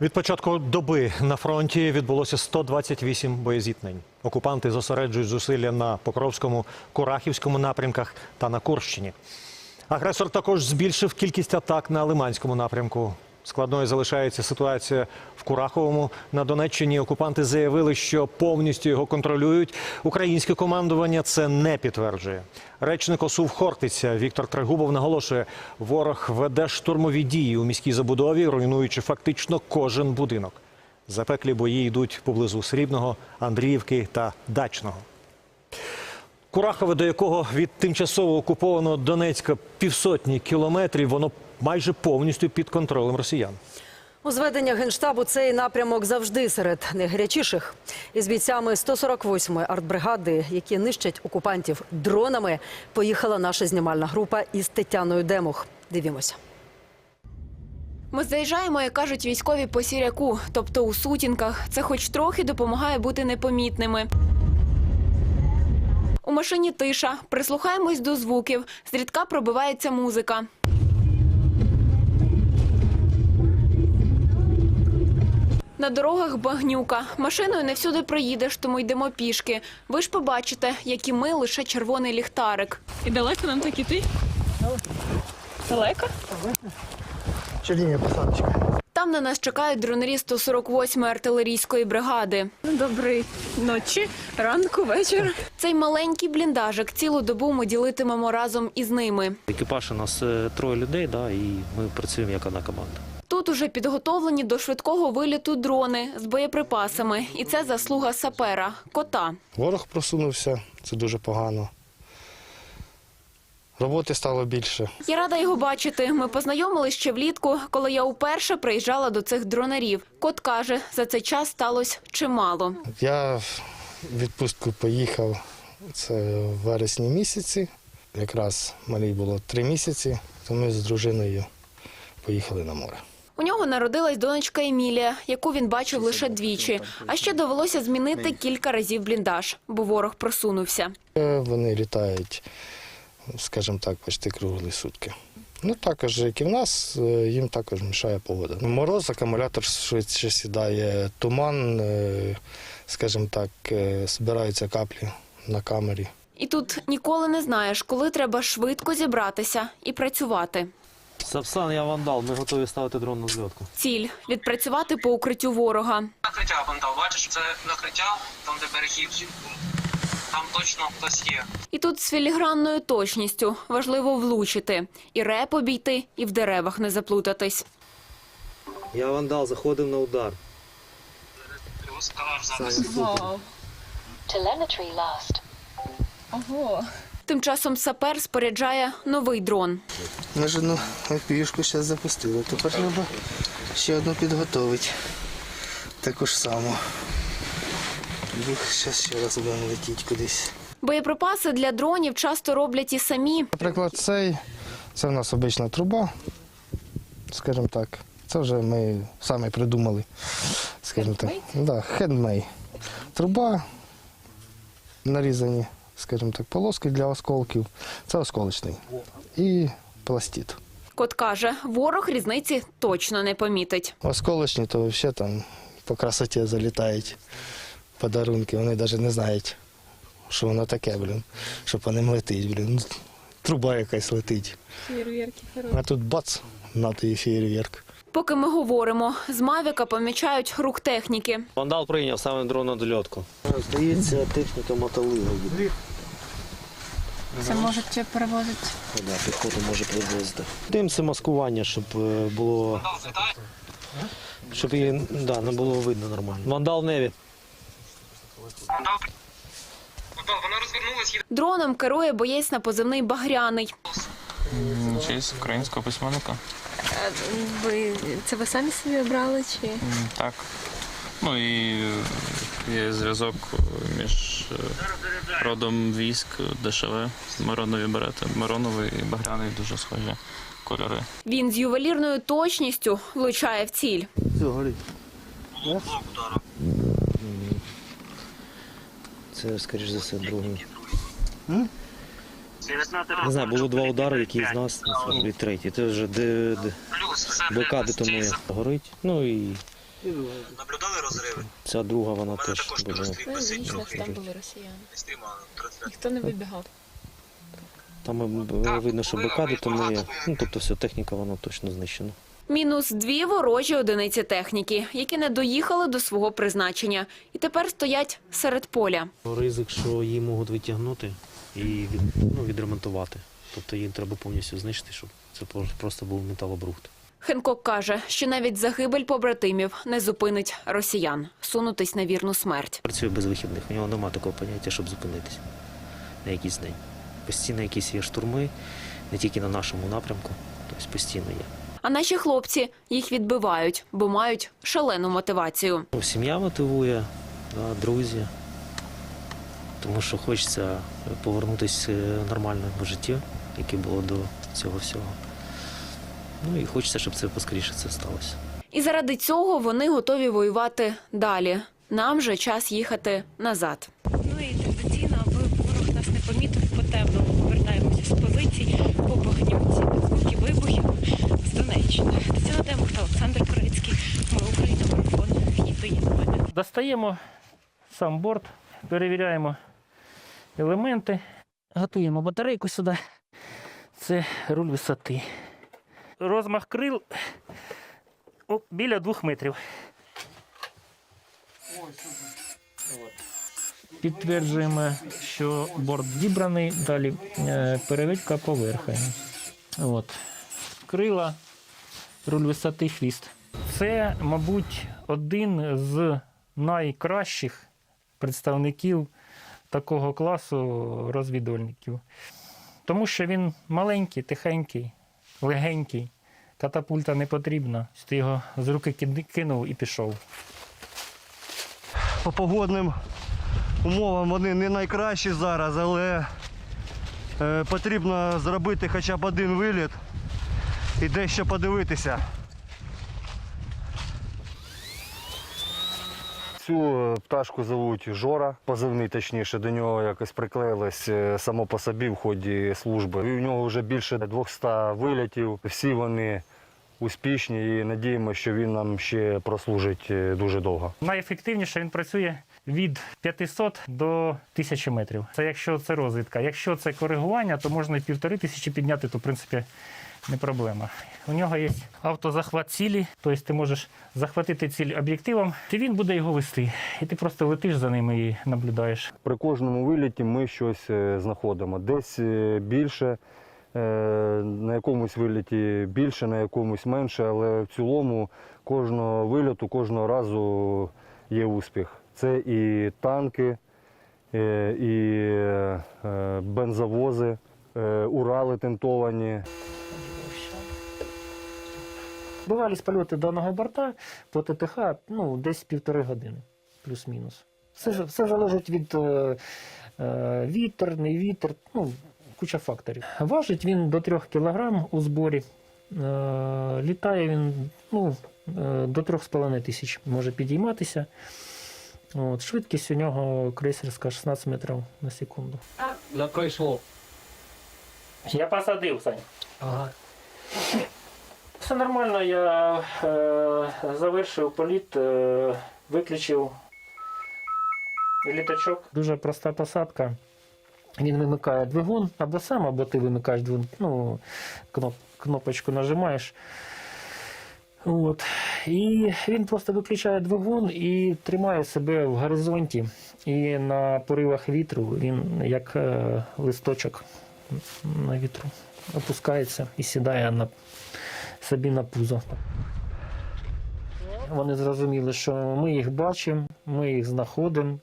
Від початку доби на фронті відбулося 128 боєзіткнень. Окупанти зосереджують зусилля на Покровському, Курахівському напрямках та на Курщині. Агресор також збільшив кількість атак на Лиманському напрямку. Складною залишається ситуація в Кураховому. На Донеччині окупанти заявили, що повністю його контролюють. Українське командування це не підтверджує. Речник ОСУВ Хортиця Віктор Трегубов наголошує, ворог веде штурмові дії у міській забудові, руйнуючи фактично кожен будинок. Запеклі бої йдуть поблизу Срібного, Андріївки та Дачного. Курахове, до якого від тимчасово окупованого Донецька півсотні кілометрів, воно майже повністю під контролем росіян. У зведення генштабу цей напрямок завжди серед найгарячіших. Із бійцями 148-ї артбригади, які нищать окупантів дронами, поїхала наша знімальна група із Тетяною Демух. Дивімося. Ми заїжджаємо, як кажуть військові по сіряку, тобто у сутінках. Це хоч трохи допомагає бути непомітними. У машині тиша. Прислухаємось до звуків. Зрідка пробивається музика. На дорогах багнюка. Машиною не всюди проїдеш, тому йдемо пішки. Ви ж побачите, як і ми, лише червоний ліхтарик. І далеко нам так іти? Далеко? Лінія посадочка. Там на нас чекають дронері 148-ї артилерійської бригади. Доброї ночі, ранку, вечора. Цей маленький бліндажик цілу добу ми ділитимемо разом із ними. Екіпаж у нас е, троє людей, да, і ми працюємо як одна команда. Тут уже підготовлені до швидкого виліту дрони з боєприпасами, і це заслуга сапера кота. Ворог просунувся, це дуже погано. Роботи стало більше. Я рада його бачити. Ми познайомились ще влітку, коли я уперше приїжджала до цих дронерів. Кот каже, за цей час сталося чимало. Я в відпустку поїхав це в вересні місяці. Якраз малій було три місяці, то ми з дружиною поїхали на море. У нього народилась донечка Емілія, яку він бачив лише двічі. А ще довелося змінити кілька разів бліндаж, бо ворог просунувся. Е, Вони літають, скажімо так, почти круглі сутки. Ну, також, як і в нас, е, їм також мішає погода. Мороз, акумулятор швидше сідає, туман, е, скажімо так, збираються каплі на камері. І тут ніколи не знаєш, коли треба швидко зібратися і працювати. Сапсан, я вандал, ми готові ставити дрон на зльотку. Ціль відпрацювати по укриттю ворога. Накриття вандал, бачиш, це накриття, там де берегів. Там точно хтось є. І тут з філігранною точністю важливо влучити і реп обійти, і в деревах не заплутатись. Я вандал, заходив на удар. Плюс калаш зараз. Telemetry lost. Ого. Тим часом сапер споряджає новий дрон. Ми ж одну пішку зараз запустили, тепер треба ще одну підготовити. Таку ж саму. Зараз ще раз будемо летіти кудись. Боєприпаси для дронів часто роблять і самі. Наприклад, цей це в нас обична труба, скажімо так. Це вже ми самі придумали. Скажімо так. Да, хендмей. Труба, нарізані, скажімо так, полоски для осколків. Це осколочний. І пластит. Кот каже, ворог різниці точно не помітить. Осколочні, то взагалі там по красоті залітають подарунки. Вони навіть не знають, що воно таке, блін, що по ним летить, блін. Труба якась летить. Фєрверки хороші. А тут бац, на тобі фейерверк. Поки ми говоримо, з Мавіка помічають рух техніки. Вандал прийняв саме дрон на дольотку. Здається, техніка мотолига буде. Це можуть перевозити. Да, піхоту може привозити. Дим це маскування, щоб е, було, щоб її да, не було видно нормально. Вандал вона розвернулась. Дроном керує боєць на позивний Багряний. Честь українського письменника. Ви це ви самі собі обрали чи? Так. Ну і є зв'язок між е, родом військ ДШВ, Миронові берети. Мироновий і Багряний дуже схожі кольори. Він з ювелірною точністю влучає в ціль. Все, горить. Це, скоріш за все, другий. Не знаю, було два удари, які з нас, і третій. Це вже БК детонує. Горить. Ну і Наблюдали розриви? Ця друга, У вона мене теж також буде. розстріл Ну, висить логічно, трохи. що там були росіяни. Не стрімали, трансляцію. Ніхто не вибігав. Там е, Так, видно, що були, блокади, були тому є. багато. Ну, тобто все, техніка вона точно знищена. Мінус дві ворожі одиниці техніки, які не доїхали до свого призначення, і тепер стоять серед поля. Ризик, що її можуть витягнути і від, ну, відремонтувати. Тобто її треба повністю знищити, щоб це просто був металобрухт. Хенкок каже, що навіть загибель побратимів не зупинить росіян сунутись на вірну смерть. Працює без вихідних. У нього немає такого поняття, щоб зупинитися на якийсь день. Постійно якісь є штурми, не тільки на нашому напрямку, тобто постійно є. А наші хлопці їх відбивають, бо мають шалену мотивацію. Ну, Сім'я мотивує, да, друзі. Тому що хочеться повернутися нормальному життю, яке було до цього всього. Ну і хочеться, щоб це поскоріше це сталося. І заради цього вони готові воювати далі. Нам же час їхати назад. Ну і традиційно, аби ворог нас не помітив, по темному повертаємося з позицій по багнюці звуки вибухів з Донеччини. Тетяна Демух Олександр Корицький. Ми Україна марафон. І то є новини. Достаємо сам борт, перевіряємо елементи, готуємо батарейку сюди. Це руль висоти. Розмах крил біля двох метрів. Підтверджуємо, що борт зібраний, далі е, переведка поверхи. От. Крила, руль висоти, хвіст. Це, мабуть, один з найкращих представників такого класу розвідувальників. Тому що він маленький, тихенький, легенький, катапульта не потрібна. Ти його з руки кинув і пішов. по погодним умовам вони не найкращі зараз, але е, потрібно зробити хоча б один виліт і дещо подивитися. Цю е, пташку зовуть Жора, позивний точніше, до нього якось приклеїлось е, само по собі в ході служби. І у нього вже більше 200 вилітів. Всі вони успішні і надіємося, що він нам ще прослужить е, дуже довго. Найефективніше він працює від 500 до 1000 метрів. Це якщо це розвідка. Якщо це коригування, то можна і півтори тисячі підняти, то в принципі не проблема. У нього є автозахват цілі, тобто ти можеш захватити ціль об'єктивом, і він буде його вести. І ти просто летиш за ним і наблюдаєш. При кожному виліті ми щось е, знаходимо. Десь е, більше, е, на якомусь виліті більше, на якомусь менше, але в цілому кожного виліту, кожного разу є успіх. Це і танки, і бензовози, Урали тентовані. Бувалі польоти даного борта по ТТХ ну, десь півтори години, плюс-мінус. Все, все залежить від е, е, вітер, не вітер, ну, куча факторів. Важить він до 3 кг у зборі. Е, літає він ну, е, до 3,5 тисяч може підійматися. От, швидкість у нього крейсерська 16 метрів на секунду. Я посадив, Сань. Ага. Все нормально, я е, завершив політ, е, виключив літачок. Дуже проста посадка. Він вимикає двигун або сам, або ти вимикаєш двигун, ну, кноп, кнопочку нажимаєш. От. І він просто виключає двигун і тримає себе в горизонті. І на поривах вітру він як е, листочок на вітру опускається і сідає на, собі на пузо. Вони зрозуміли, що ми їх бачимо, ми їх знаходимо,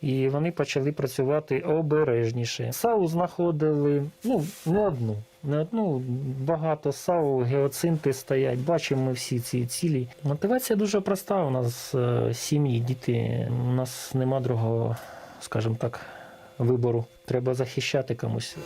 і вони почали працювати обережніше. САУ знаходили ну, не одну, не одну, багато САУ, геоцинти стоять, бачимо ми всі ці цілі. Мотивація дуже проста. У нас е, сім'ї, діти, у нас нема другого, скажімо так, вибору. Треба захищати комусь.